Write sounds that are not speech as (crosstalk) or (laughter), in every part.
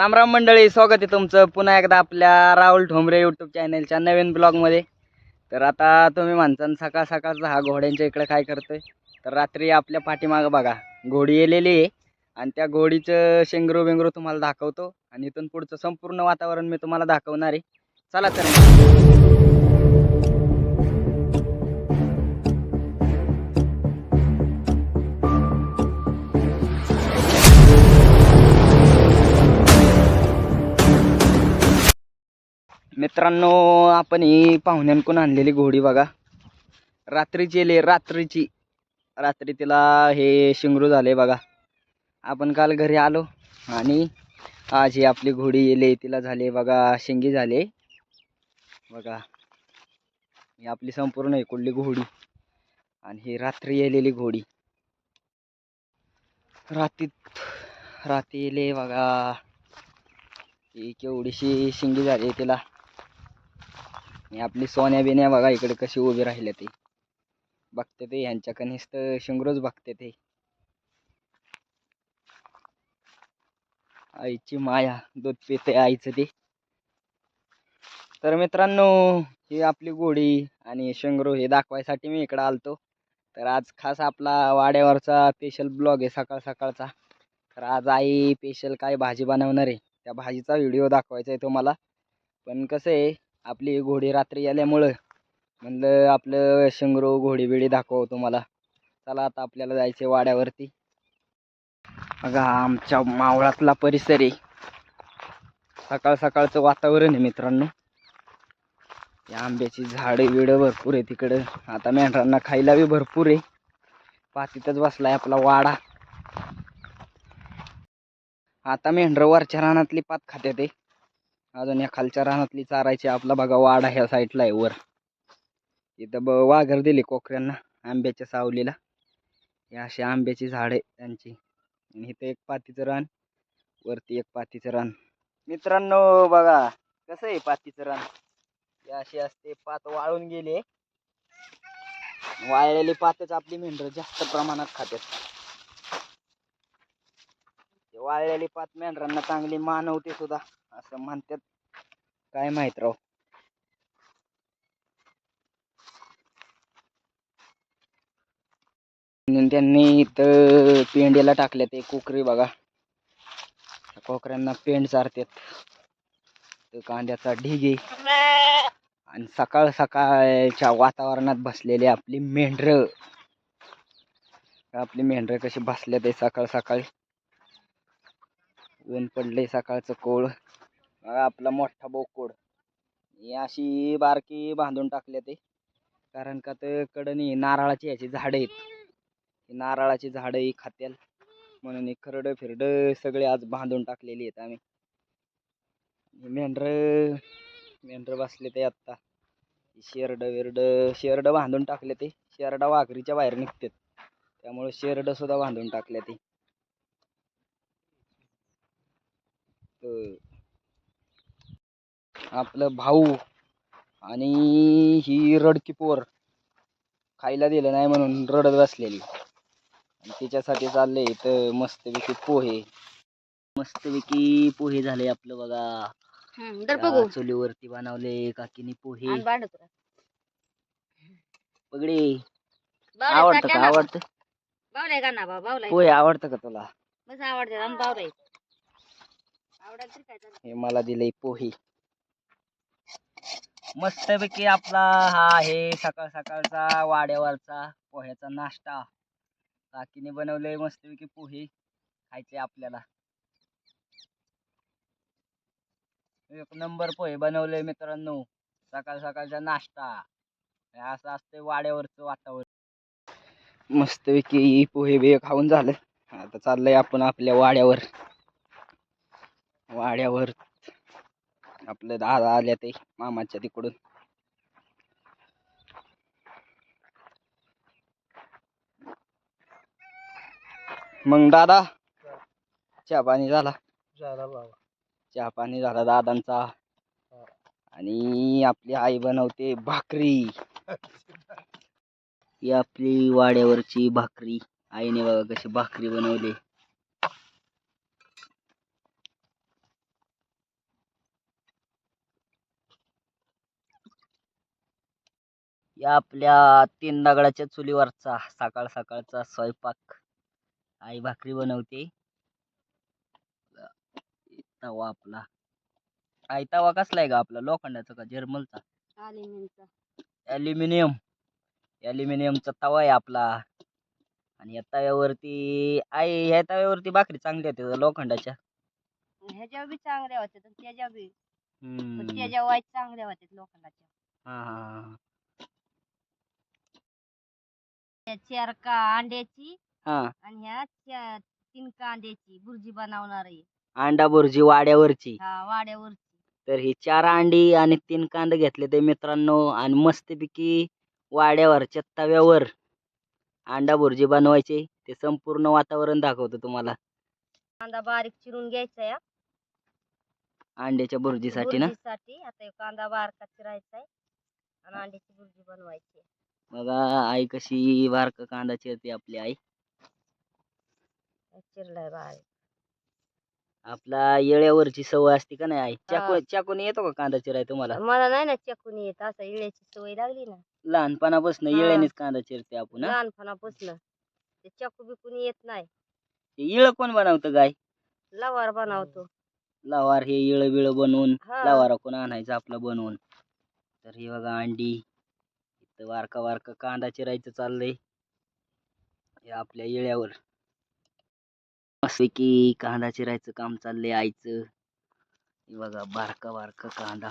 राम राम मंडळी स्वागत आहे तुमचं पुन्हा एकदा आपल्या राहुल ठोंबरे यूट्यूब चॅनलच्या नवीन ब्लॉगमध्ये तर आता तुम्ही माणसान सकाळ सकाळचा हा घोड्यांच्या इकडे काय करतोय? तर रात्री आपल्या पाठीमागं बघा घोडी येलेली आहे आणि त्या घोडीचं शेंगरू बेंगरू तुम्हाला दाखवतो आणि इथून पुढचं संपूर्ण वातावरण मी तुम्हाला दाखवणार आहे. चला तर मित्रांनो आपण ही पाहुण्यांकडून आणलेली घोडी बघा. रात्रीची येले रात्रीची. रात्री तिला हे शिंगरू झाले बघा. आपण काल घरी आलो आणि आज ही आपली घोडी येले तिला झाले बघा शिंगी झाले. बघा. ही आपली संपूर्ण इकडली घोडी आणि ही रात्री येलेली घोडी. रात्रीत रात्री येले बघा. ही केवढीशी शिंगी झाली तिला. आणि आपली सोन्या बिन्या बघा इकडे कशी उभी राहिले ते. बघते ते ह्यांच्या कनिष्ठ शिंगरूच बघते ते. आईची माया दूध पिते आईचं ते. तर मित्रांनो ही आपली गोडी आणि शेंगरू हे दाखवायसाठी मी इकडं आलतो. तर आज खास आपला वाड्यावरचा स्पेशल ब्लॉग आहे सकाळ सकाळचा. तर आज आई स्पेशल काय भाजी बनवणार आहे त्या भाजीचा व्हिडिओ दाखवायचा आहे तुम्हाला. पण कसं आहे आपली घोडी रात्री आल्यामुळं म्हणलं आपलं शिंगरू घोडी बिडी दाखव तुम्हाला. चला आता आपल्याला जायचं वाड्यावरती. बघा आमच्या मावळातला परिसर आहे. सकाळ सकाळचं वातावरण आहे मित्रांनो. या आंब्याची झाडं बिडं भरपूर आहे तिकडं. आता मेंढरांना खायला बी भरपूर आहे. पातीतच बसलाय आपला वाडा. आता मेंढरं वरच्या रानातली पात खात्यात ते अजून या खालच्या रानातली चारायची आपला बघा वाडा ह्या साईडला आहे वर. इथं ब वाघर दिली कोकऱ्यांना आंब्याच्या सावलीला. हे अशी आंब्याची झाड आहे त्यांची. आणि इथं एक पातीचं रान वरती एक पातीचं रान. मित्रांनो बघा कसं आहे पातीचं रान? हे अशी असते पात वाळून गेले वाळलेली पातच आपली मेंढर जास्त प्रमाणात खातात ते वाळलेली पात मेंढरांना चांगली मानवते सुद्धा. असं म्हणतात. काय माहीत राव. त्यांनी इथं पेंडीला टाकले ते कोकरी बघा. कोकऱ्यांना पेंड चारतात. कांद्याचा ढिगे आणि सकाळ सकाळच्या वातावरणात बसलेली आपली मेंढरं. आपली मेंढरं कशी बसले ते सकाळ सकाळी. ऊन पडले सकाळचं कोळ बघा आपला मोठा बोकोड ही अशी बारकी बांधून टाकले ते. कारण का ते कडनी नारळाची याची झाडं आहेत. ही नारळाची झाडं ही खात्याल. म्हणून ही खरडं फिरडं सगळे आज बांधून टाकलेली आहेत आम्ही. मेंढरं मेंढरं बसले ते आत्ता. शेरडं विरड शेरडं बांधून टाकले ते. शेरडा वाघरीच्या बाहेर निघतात. त्यामुळे शेरड सुद्धा बांधून टाकले ते. तर आपलं भाऊ आणि ही रडकी पोर खायला दिलं नाही म्हणून रडत बसलेली. तिच्यासाठी चालले इथं मस्तपैकी पोहे. मस्तपैकी पोहे झाले आपलं बघा. तर चुलीवरती बनवले काकीने पोहे. पगडे. आवडतं का. आवडतं? पोहे आवडतं का तुला? तर? हे मला दिले पोहे. मस्तपैकी आपला हा आहे सकाळ सकाळचा वाड्यावरचा पोह्याचा नाश्ता. काकीने बनवले मस्तपैकी पोहे खायचे आपल्याला. एक नंबर पोहे बनवले मित्रांनो. सकाळ सकाळचा नाश्ता. असं असते वाड्यावरचं वातावरण. मस्तपैकी पोहे बिहे खाऊन झालं. आता चाललंय आपण आपल्या वाड्यावर. वाड्यावर आपलं दादा आल्या ते मामाच्या तिकडून. मग दादा चहा पाणी झाला. झाला बाबा. चहा पाणी झाला दादांचा. आणि आपली आई बनवते भाकरी. (laughs) ही आपली वाड्यावरची भाकरी. आईने बघा कशी भाकरी बनवली. या आपल्या तीन दगडाच्या चुलीवरचा सकाळ सकाळचा स्वयंपाक. आई भाकरी बनवते. तवा आपला. आई तवा कसला आहे का आपला? लोखंडाचा का जर्मलचा? अल्युमिनियमचा ॲल्युमिनियम ॲल्युमिनियमचा तवा आहे आपला. आणि या तव्यावरती आई ह्या तव्यावरती भाकरी चांगली होते लोखंडाच्या. ह्याच्यावर बी चांगल्या होत्या आणि त्याच्यावर बी. त्याच्या वाईट चांगल्या होत्या लोखंडाच्या. हा हा. चार का अंड्याची हा. आणि ह्या चा- तीन कांद्याची भुर्जी बनवणार आहे. अंडा बुर्जी वाड्यावरची. हा वाड्यावरची. तर ही चार अंडी आणि तीन कांदे घेतले ते मित्रांनो आणि मस्तपैकी वाड्यावरच्या तव्यावर अंडा भुर्जी बनवायची. ते संपूर्ण वातावरण दाखवतो तुम्हाला. कांदा बारीक चिरून घ्यायचा या. अंड्याच्या भुर्जीसाठी ना? भुर्जीसाठी. आता कांदा बारका चिरायचा आहे आणि अंड्याची भुर्जी बनवायची आहे. बघा आई कशी बारक कांदा चिरते आपली आई. चिरलाय बारीक आपला येळ्यावरची सवय असते का नाही आई. चाकू चाकून येतो का कांदा चिराय तुम्हाला? मला नाही ना चकून येत असं इळ्याची सवय लागली ना. लहानपणापासून हा. येळ्यानेच कांदा चिरते आपण हा? लहानपणापासून. ते चकू बिकून येत नाही. ते इळ कोण बनवतं गाय लवार बनवतो. लवार हे इळ बिळ बनवून हा. लवारा कोण आणायचं आपलं बनवून. तर हे बघा अंडी इथं वारका वारका कांदा चिरायचं चाललंय. हे आपल्या येळ्यावर. मस्तपैकी कांदा चिरायचं काम चाललंय आईचं. बघा बारका बारका कांदा.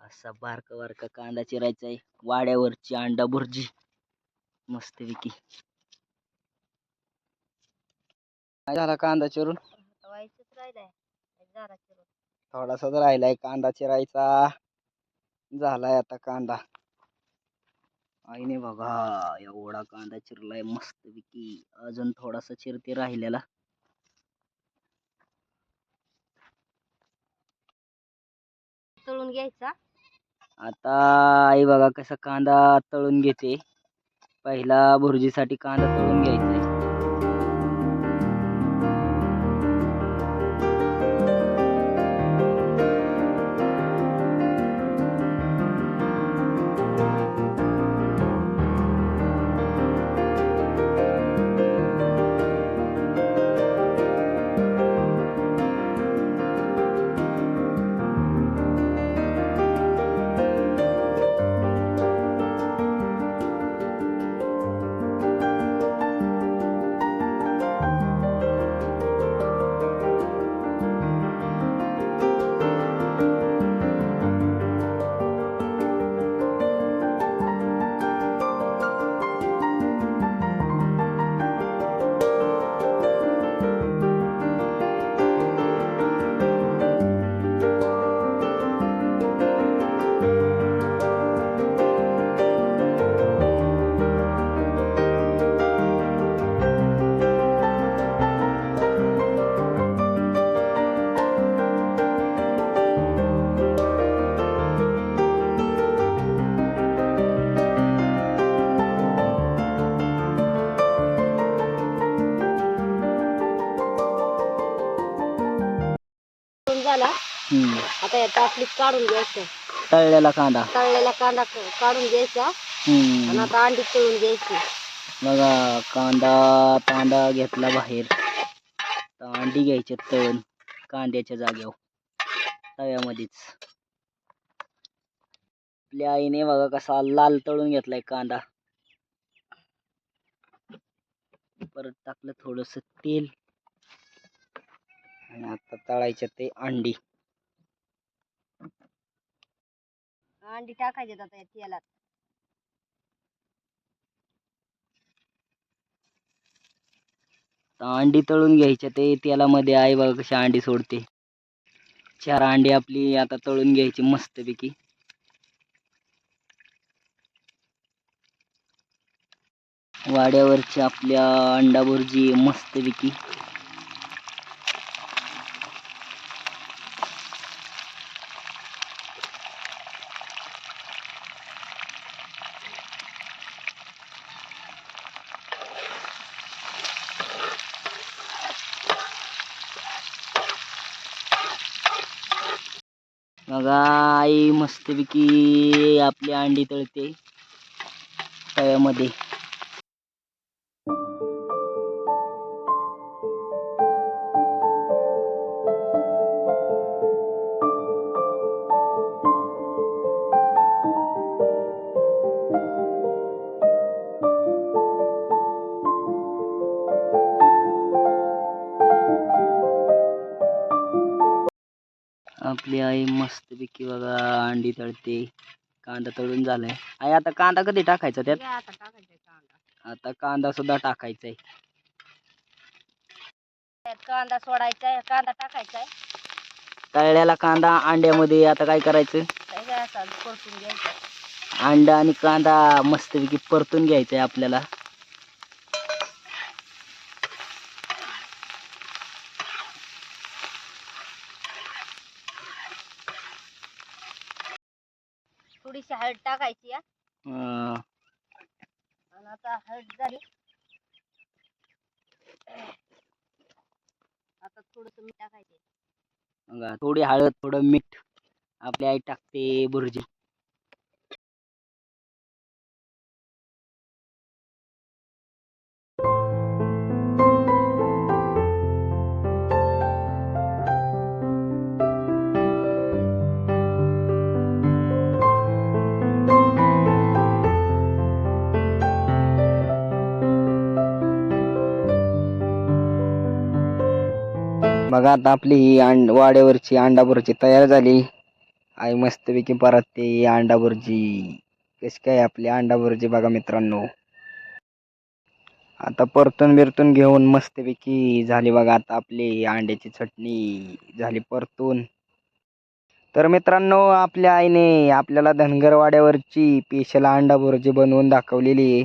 असा बारका बारका कांदा चिरायचा आहे वाड्यावरची अंडा भुर्जी. मस्तपैकी. झाला कांदा चिरून? थोडासाच राहिलाय कांदा चिरायचा. झालाय आता कांदा. आईने बघा एवढा कांदा चिरलाय मस्तपैकी. अजून थोडासा चिरते राहिलेला. तळून घ्यायचा. आता आई बघा कसा कांदा तळून घेते. पहिला भुर्जीसाठी कांदा तळून घ्यायचा झाला हम्म. आता या टाकलीत काढून घ्यायचं. तळलेला कांदा. तळलेला कांदा क- काढून घ्यायचा. आणि हम्म. आता अंडी तळून घ्यायची. बघा कांदा कांदा घेतला बाहेर. अंडी घ्यायचे तळून. कांद्याच्या जागेवर. तव्यामध्येच. आपल्या आईने बघा कसा लाल तळून घेतलाय कांदा. परत टाकलं थोडस तेल. आणि आता तळायचे ते अंडी. अंडी टाकायची आता या तेलात. अंडी तळून घ्यायच्या ते तेलामध्ये आई बघा कशी अंडी सोडते. चार अंडी आपली आता तळून घ्यायची मस्तपैकी. वाड्यावरची आपल्या अंडा बुर्जी मस्तपैकी. बघा आई मस्तपैकी आपली अंडी तळते. तव्यामध्ये. आपली आई मस्तपैकी बघा अंडी तळते कांदा तळून झालाय. आई आता कांदा कधी टाकायचा त्यात? आता कांदा. सुद्धा टाकायचा आहे कांदा सोडायचा आहे कांदा टाकायचा आहे तळलेला कांदा अंड्यामध्ये आता काय करायचं? परतून घ्यायचं. अंडा आणि कांदा मस्तपैकी परतून घ्यायचा आहे आपल्याला. थोडीशी हळद टाकायची या अं, आणि आता हळद झाली. आता थोडस मीठ टाकायचे. बघा थोडी हळद थोडं मीठ आपली आई टाकते बुर्जी बघा आता आपली ही अंड वाड्यावरची अंडा बुर्जी तयार झाली. आई मस्तपैकी परत ते अंडा बुर्जी कशी काय आपली अंडा बुर्जी बघा मित्रांनो. आता परतून बिरतून घेऊन मस्तपैकी झाली बघा आता आपली अंड्याची चटणी. झाली परतून. तर मित्रांनो आपल्या आईने आपल्याला धनगरवाड्यावरची पेशल अंडा बुर्जी बनवून दाखवलेली आहे.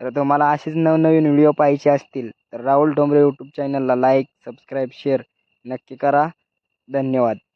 तर तुम्हाला असेच नवनवीन व्हिडिओ पाहायचे असतील तर राहुल ठोंबरे यूट्यूब चॅनलला लाईक सबस्क्राईब शेअर नक्की करा. धन्यवाद.